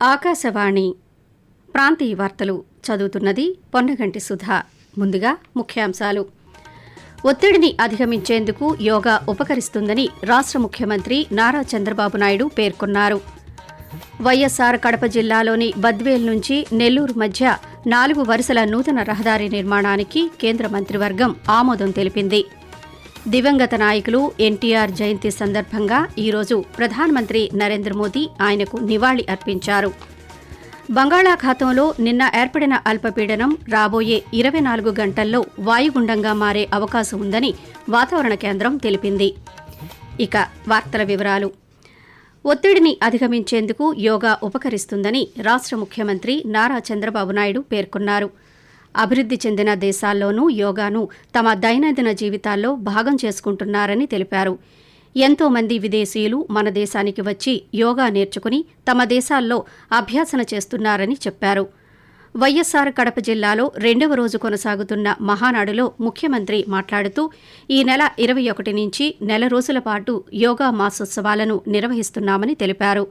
ఆకాశవాణి ప్రాంతీయ వార్తలు చదువుతున్నది పొన్నగంటి సుధా. ముందుగా ముఖ్యాంశాలు. ఒత్తిడిని అధిగమించేందుకు యోగా ఉపకరిస్తుందని రాష్ట్ర ముఖ్యమంత్రి నారా చంద్రబాబు నాయుడు పేర్కొన్నారు. వైఎస్సార్ కడప జిల్లాలోని బద్వేల్ నుంచి నెల్లూరు మధ్య నాలుగు వరుసల నూతన రహదారి నిర్మాణానికి కేంద్ర మంత్రివర్గం ఆమోదం తెలిపింది. దివంగత నాయకులు ఎన్టీఆర్ జయంతి సందర్భంగా ఈరోజు ప్రధానమంత్రి నరేంద్ర మోదీ ఆయనకు నివాళి అర్పించారు. బంగాళాఖాతంలో నిన్న ఏర్పడిన అల్పపీడనం రాబోయే ఇరవై నాలుగు గంటల్లో వాయుగుండంగా మారే అవకాశం ఉందని వాతావరణ కేంద్రం తెలిపింది. ఇక వార్తల వివరాలు. ఒత్తిడిని అధిగమించేందుకు యోగా ఉపకరిస్తుందని రాష్ట్ర ముఖ్యమంత్రి నారా చంద్రబాబు నాయుడు పేర్కొన్నారు. అభివృద్ధి చెందిన దేశాల్లోనూ యోగాను తమ దైనందిన జీవితాల్లో భాగం చేసుకుంటున్నారని తెలిపారు. ఎంతో మంది విదేశీయులు మన దేశానికి వచ్చి యోగా నేర్చుకుని తమ దేశాల్లో అభ్యాసన చేస్తున్నారని చెప్పారు. వైఎస్సార్ కడప జిల్లాలో రెండవ రోజు కొనసాగుతున్న మహానాడులో ముఖ్యమంత్రి మాట్లాడుతూ ఈ నెల ఇరవై ఒకటి నుంచి నెల రోజుల పాటు యోగా మాసోత్సవాలను నిర్వహిస్తున్నామని తెలిపారు.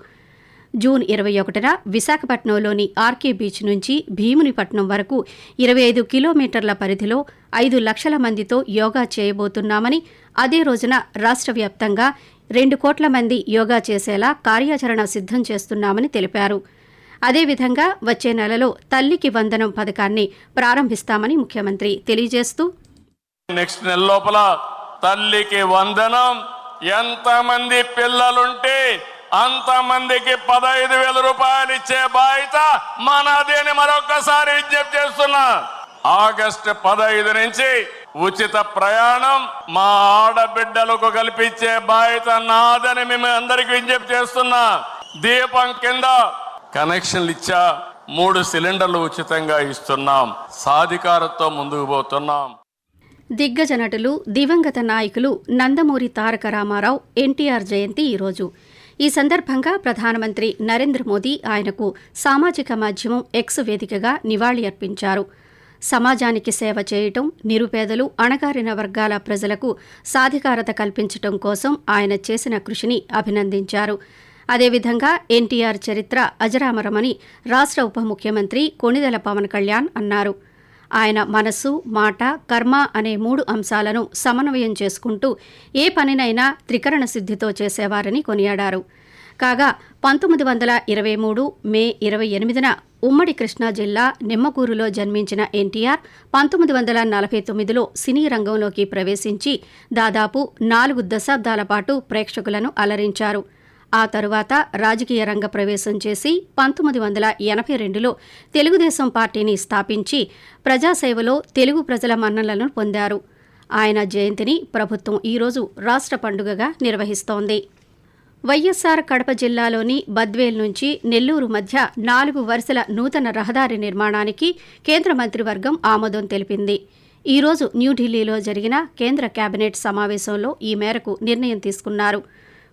జూన్ ఇరవై ఒకటిన విశాఖపట్నంలోని ఆర్కే బీచ్ నుంచి భీమునిపట్నం వరకు ఇరవై ఐదు కిలోమీటర్ల పరిధిలో ఐదు లక్షల మందితో యోగా చేయబోతున్నామని అదే రోజున రాష్ట్ర వ్యాప్తంగా రెండు కోట్ల మంది యోగా చేసేలా కార్యాచరణ సిద్ధం చేస్తున్నామని తెలిపారు. అదేవిధంగా వచ్చే నెలలో తల్లికి వందనం పథకాన్ని ప్రారంభిస్తామని ముఖ్యమంత్రి తెలియజేస్తూ నెక్స్ట్ నెల లోపల తల్లికి వందనం ఎంతమంది పిల్లలుంటే అంతమందికి పదహైదు వేల రూపాయలు ఇచ్చే బాధ్యత మనదేని మరొకసారి విజ్ఞప్తి చేస్తున్నా. ఆగస్టు పదహైదు నుంచి ఉచిత ప్రయాణం మా ఆడబిడ్డలకు కల్పించే బాధ్యత నాదని మేము అందరికి విజ్ఞప్తి చేస్తున్నా. దీపం కింద కనెక్షన్లు ఇచ్చా మూడు సిలిండర్లు ఉచితంగా ఇస్తున్నాం. సాధికారతో ముందుకు పోతున్నాం. దిగ్గజ నటులు దివంగత నాయకులు నందమూరి తారక రామారావు ఎన్టీఆర్ జయంతి ఈరోజు. ఈ సందర్భంగా ప్రధానమంత్రి నరేంద్ర మోదీ ఆయనకు సామాజిక మాధ్యమం ఎక్స్ వేదికగా నివాళి అర్పించారు. సమాజానికి సేవ చేయటం నిరుపేదలు అణగారిన వర్గాల ప్రజలకు సాధికారత కల్పించటం కోసం ఆయన చేసిన కృషిని అభినందించారు. అదేవిధంగా ఎన్టీఆర్ చరిత్ర అజరామరమని రాష్ట్ర ఉప ముఖ్యమంత్రి కొణిదెల పవన్ కళ్యాణ్ అన్నారు. ఆయన మనస్సు మాట కర్మ అనే మూడు అంశాలను సమన్వయం చేసుకుంటూ ఏ పనినైనా త్రికరణ సిద్ధితో చేసేవారని కొనియాడారు. కాగా పంతొమ్మిది వందల ఇరవై మూడు మే ఇరవై ఎనిమిదిన ఉమ్మడి కృష్ణా జిల్లా నిమ్మకూరులో జన్మించిన ఎన్టీఆర్ పంతొమ్మిది వందల నలభై తొమ్మిదిలో సినీ రంగంలోకి ప్రవేశించి దాదాపు నాలుగు దశాబ్దాల పాటు ప్రేక్షకులను అలరించారు. ఆ తరువాత రాజకీయ రంగ ప్రవేశం చేసి పంతొమ్మిది వందల ఎనభై రెండులో తెలుగుదేశం పార్టీని స్థాపించి ప్రజాసేవలో తెలుగు ప్రజల మన్ననలను పొందారు. ఆయన జయంతిని ప్రభుత్వం ఈరోజు రాష్ట్ర పండుగగా నిర్వహిస్తోంది. వైఎస్సార్ కడప జిల్లాలోని బద్వేల్ నుంచి నెల్లూరు మధ్య నాలుగు వరుసల నూతన రహదారి నిర్మాణానికి కేంద్ర మంత్రివర్గం ఆమోదం తెలిపింది. ఈరోజు న్యూఢిల్లీలో జరిగిన కేంద్ర కేబినెట్ సమావేశంలో ఈ మేరకు నిర్ణయం తీసుకున్నారు.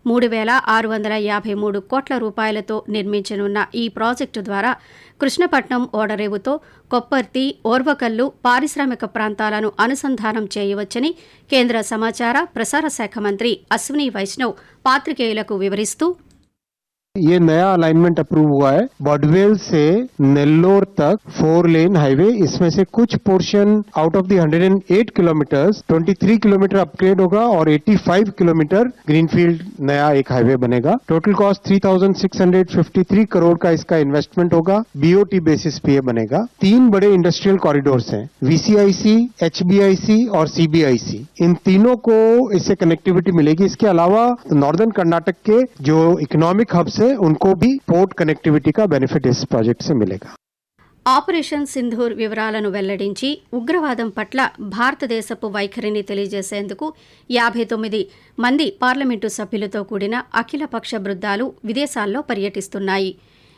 మూడు వేల ఆరు వందల యాభై మూడు కోట్ల రూపాయలతో నిర్మించనున్న ఈ ప్రాజెక్టు ద్వారా కృష్ణపట్నం ఓడరేవుతో కొప్పర్తి ఓర్వకల్లు పారిశ్రామిక ప్రాంతాలను అనుసంధానం చేయవచ్చని కేంద్ర సమాచార ప్రసార శాఖ మంత్రి అశ్విని వైష్ణవ్ పాత్రికేయులకు వివరిస్తూ ये नया अलाइनमेंट अप्रूव हुआ है। बॉडवेल से नेल्लोर तक फोर लेन हाईवे इसमें से कुछ portion out of the 108 kilometres 23 kilometre upgrade होगा और 85 किलोमीटर ग्रीनफील्ड नया एक हाईवे बनेगा। टोटल कॉस्ट 3653 करोड़ का इसका इन्वेस्टमेंट होगा। बीओटी बेसिस पे बनेगा। तीन बड़े इंडस्ट्रियल कॉरिडोर्स हैं वीसीआईसी एचबीआईसी और सीबीआईसी इन तीनों को इससे कनेक्टिविटी मिलेगी। इसके अलावा नॉर्दर्न कर्नाटक के जो इकोनॉमिक हब्स है उनको भी पोर्ट कनेक्टिविटी का बेनिफिट इस प्रोजेक्ट से मिलेगा ఆపరేషన్ సింధూర్ వివరాలను వెల్లడించి ఉగ్రవాదం పట్ల భారతదేశపు వైఖరిని తెలియజేసేందుకు యాభై తొమ్మిది మంది పార్లమెంటు సభ్యులతో కూడిన అఖిలపక్ష బృందాలు విదేశాల్లో పర్యటిస్తున్నాయి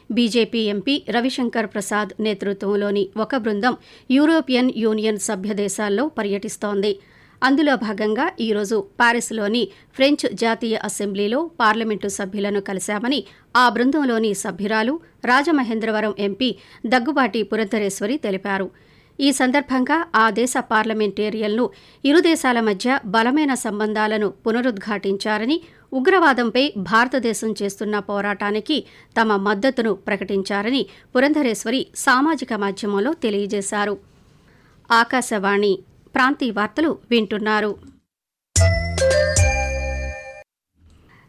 బీజేపీ ఎంపీ రవిశంకర్ ప్రసాద్ నేతృత్వంలోని ఒక బృందం యూరోపియన్ యూనియన్ సభ్య దేశాల్లో పర్యటిస్తోంది అందులో భాగంగా ఈరోజు పారిస్లోని ఫ్రెంచ్ జాతీయ అసెంబ్లీలో పార్లమెంటు సభ్యులను కలిశామని ఆ బృందంలోని సభ్యురాలు రాజమహేంద్రవరం ఎంపీ దగ్గుబాటి పురంధరేశ్వరి తెలిపారు. ఈ సందర్భంగా ఆ దేశ పార్లమెంటేరియన్లు ఇరు దేశాల మధ్య బలమైన సంబంధాలను పునరుద్ఘాటించారని ఉగ్రవాదంపై భారతదేశం చేస్తున్న పోరాటానికి తమ మద్దతును ప్రకటించారని పురంధరేశ్వరి సామాజిక మాధ్యమంలో తెలియజేశారు. ఆకాశవాణి ప్రాంతీయ వార్తలు వింటున్నారు.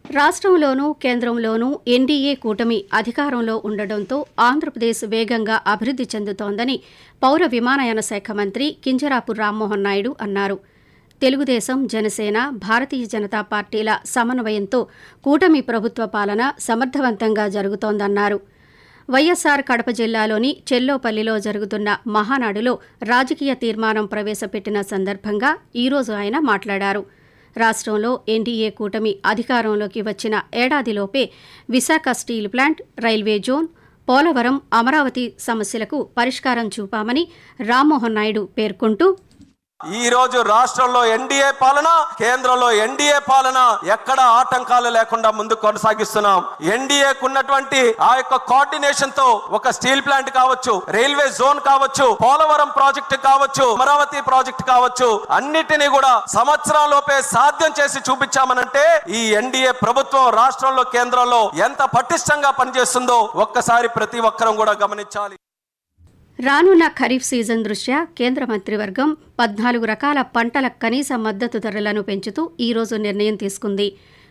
రాష్ట్రంలోనూ కేంద్రంలోనూ ఎన్డీఏ కూటమి అధికారంలో ఉండడంతో ఆంధ్రప్రదేశ్ వేగంగా అభివృద్ధి చెందుతోందని పౌర విమానయాన శాఖ మంత్రి కింజరాపు రామ్మోహన్ నాయుడు అన్నారు. తెలుగుదేశం జనసేన భారతీయ జనతా పార్టీల సమన్వయంతో కూటమి ప్రభుత్వ పాలన సమర్థవంతంగా జరుగుతోందన్నారు. వైఎస్సార్ కడప జిల్లాలోని చెల్లోపల్లిలో జరుగుతున్న మహానాడులో రాజకీయ తీర్మానం ప్రవేశపెట్టిన సందర్భంగా ఈరోజు ఆయన మాట్లాడారు. రాష్ట్రంలో ఎన్డీఏ కూటమి అధికారంలోకి వచ్చిన ఏడాదిలోపే Visakha steel plant railway zone Polavaram Amaravati సమస్యలకు పరిష్కారం చూపామని రామ్మోహన్ నాయుడు పేర్కొంటూ ఈ రోజు రాష్ట్రంలో ఎన్డీఏ పాలన కేంద్రంలో ఎన్డీఏ పాలన ఎక్కడ ఆటంకాలు లేకుండా ముందు కొనసాగిస్తున్నాం. ఎన్డీఏకు ఉన్నటువంటి ఆ యొక్క కోఆర్డినేషన్తో ఒక స్టీల్ ప్లాంట్ కావచ్చు రైల్వే జోన్ కావచ్చు పోలవరం ప్రాజెక్ట్ కావచ్చు అమరావతి ప్రాజెక్ట్ కావచ్చు అన్నిటినీ కూడా సంవత్సరాలలోపే సాధ్యం చేసి చూపించామనంటే ఈ ఎన్డీఏ ప్రభుత్వం రాష్ట్రంలో కేంద్రంలో ఎంత పటిష్టంగా పనిచేస్తుందో ఒక్కసారి ప్రతి ఒక్కరం కూడా గమనించాలి. రానున్న ఖరీఫ్ సీజన్ దృష్ట్యా కేంద్ర మంత్రివర్గం పద్నాలుగు రకాల పంటల కనీస మద్దతు ధరలను పెంచుతూ ఈరోజు నిర్ణయం తీసుకుంది.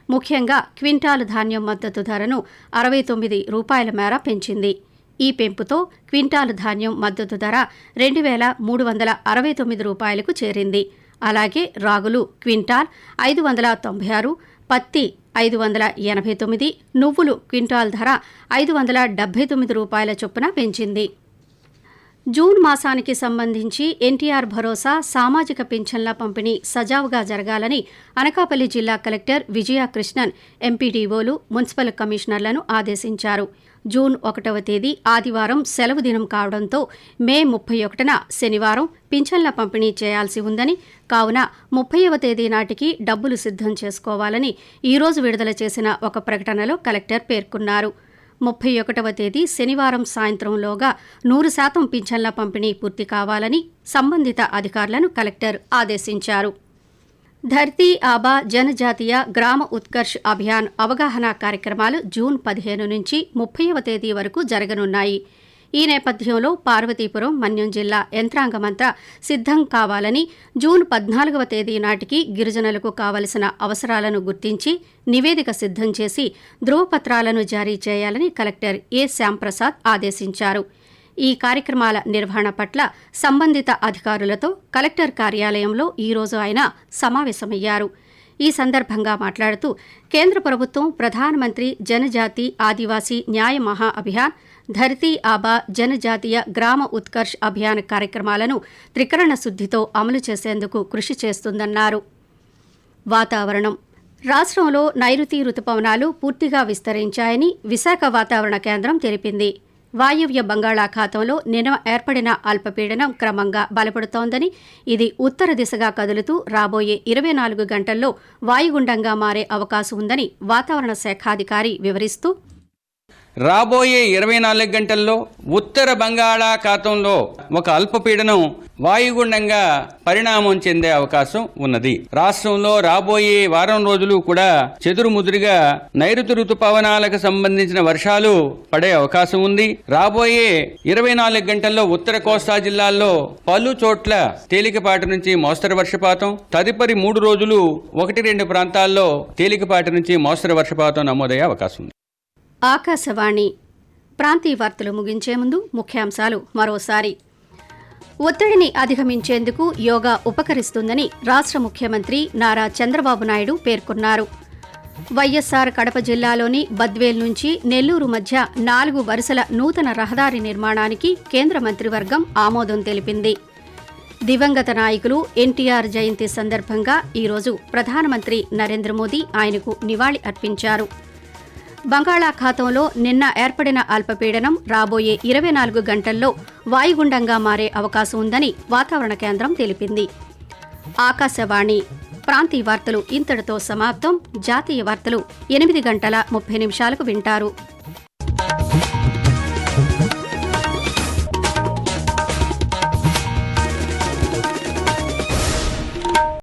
ముఖ్యంగా క్వింటాలు ధాన్యం మద్దతు ధరను అరవై తొమ్మిది రూపాయల మేర పెంచింది. ఈ పెంపుతో క్వింటాలు ధాన్యం మద్దతు ధర రెండు వేల మూడు వందల అరవై తొమ్మిది రూపాయలకు చేరింది. అలాగే రాగులు క్వింటాల్ ఐదు వందల తొంభై ఆరు పత్తి ఐదు వందల ఎనభై తొమ్మిది నువ్వులు క్వింటాల్ ధర ఐదు వందల డెబ్బై తొమ్మిది రూపాయల చొప్పున పెంచింది. జూన్ మాసానికి సంబంధించి ఎన్టీఆర్ భరోసా సామాజిక పింఛన్ల పంపిణీ సజావుగా జరగాలని అనకాపల్లి జిల్లా కలెక్టర్ విజయకృష్ణన్ ఎంపీడీఓలు మున్సిపల్ కమిషనర్లను ఆదేశించారు. జూన్ ఒకటవ తేదీ ఆదివారం సెలవు దినం కావడంతో మే ముప్పై ఒకటిన శనివారం పింఛన్ల పంపిణీ చేయాల్సి ఉందని కావున ముప్పైవ తేదీ నాటికి డబ్బులు సిద్ధం చేసుకోవాలని ఈరోజు విడుదల చేసిన ఒక ప్రకటనలో కలెక్టర్ పేర్కొన్నారు. ముప్పై ఒకటవ తేదీ శనివారం సాయంత్రంలోగా నూరు శాతం పింఛన్ల పంపిణీ పూర్తి కావాలని సంబంధిత అధికారులను కలెక్టర్ ఆదేశించారు. ధర్తీ ఆబా జనజాతీయ గ్రామ ఉత్కర్ష్ అభియాన్ అవగాహన కార్యక్రమాలు జూన్ పదిహేను నుంచి ముప్పైవ తేదీ వరకు జరగనున్నాయి. ఈ నేపథ్యంలో పార్వతీపురం మన్యం జిల్లా యంత్రాంగమంతా సిద్ధం కావాలని జూన్ పద్నాలుగవ తేదీ నాటికి గిరిజనులకు కావలసిన అవసరాలను గుర్తించి నివేదిక సిద్ధం చేసి ధృవపత్రాలను జారీ చేయాలని కలెక్టర్ ఏ శ్యాంప్రసాద్ ఆదేశించారు. ఈ కార్యక్రమాల నిర్వహణ పట్ల సంబంధిత అధికారులతో కలెక్టర్ కార్యాలయంలో ఈరోజు ఆయన సమావేశమయ్యారు. ఈ సందర్భంగా మాట్లాడుతూ కేంద్ర ప్రభుత్వం ప్రధానమంత్రి జనజాతి ఆదివాసీ న్యాయ మహా అభియాన్ ధరితీ ఆబా జనజాతీయ గ్రామ ఉత్కర్ష్ అభియాన్ కార్యక్రమాలను త్రికరణ శుద్ధితో అమలు చేసేందుకు కృషి చేస్తుందన్నారు. వాతావరణం. రాష్ట్రంలో నైరుతి రుతుపవనాలు పూర్తిగా విస్తరించాయని విశాఖ వాతావరణ కేంద్రం తెలిపింది. వాయువ్య బంగాళాఖాతంలో నిన్న ఏర్పడిన అల్పపీడనం క్రమంగా బలపడుతోందని ఇది ఉత్తర దిశగా కదులుతూ రాబోయే ఇరవై నాలుగు గంటల్లో వాయుగుండంగా మారే అవకాశం ఉందని వాతావరణ శాఖాధికారి వివరిస్తూ రాబోయే ఇరవై నాలుగు గంటల్లో ఉత్తర బంగాళాఖాతంలో ఒక అల్పపీడనం వాయుగుండంగా పరిణామం చెందే అవకాశం ఉన్నది. రాష్ట్రంలో రాబోయే వారం రోజులు కూడా చెదురుముదురుగా నైరుతి రుతుపవనాలకు సంబంధించిన వర్షాలు పడే అవకాశం ఉంది. రాబోయే ఇరవై నాలుగు గంటల్లో ఉత్తర కోస్తా జిల్లాల్లో పలు చోట్ల తేలికపాటి నుంచి మోస్తరు వర్షపాతం తదుపరి మూడు రోజులు ఒకటి రెండు ప్రాంతాల్లో తేలికపాటి నుంచి మోస్తరు వర్షపాతం నమోదయ్యే అవకాశం ఉంది. ఆకాశవాణి. ప్రాంతీయ వార్తలు ముగించే ముందు ముఖ్యాంశాలు మరోసారి. ఒత్తిడిని అధిగమించేందుకు యోగా ఉపకరిస్తుందని రాష్ట్ర ముఖ్యమంత్రి నారా చంద్రబాబు నాయుడు పేర్కొన్నారు. వైఎస్సార్ కడప జిల్లాలోని బద్వేల్ నుంచి నెల్లూరు మధ్య నాలుగు వరుసల నూతన రహదారి నిర్మాణానికి కేంద్ర మంత్రివర్గం ఆమోదం తెలిపింది. దివంగత నాయకులు ఎన్టీఆర్ జయంతి సందర్భంగా ఈరోజు ప్రధానమంత్రి నరేంద్ర మోదీ ఆయనకు నివాళి అర్పించారు. బంగాళాఖాతంలో నిన్న ఏర్పడిన అల్పపీడనం రాబోయే ఇరవై నాలుగు గంటల్లో వాయుగుండంగా మారే అవకాశం ఉందని వాతావరణ కేంద్రం తెలిపింది. ఆకాశవాణి ప్రాంతీయ వార్తలు ఇంతటితో సమాప్తం. జాతీయ వార్తలు ఎనిమిది గంటల ముప్పై నిమిషాలకు వింటారు.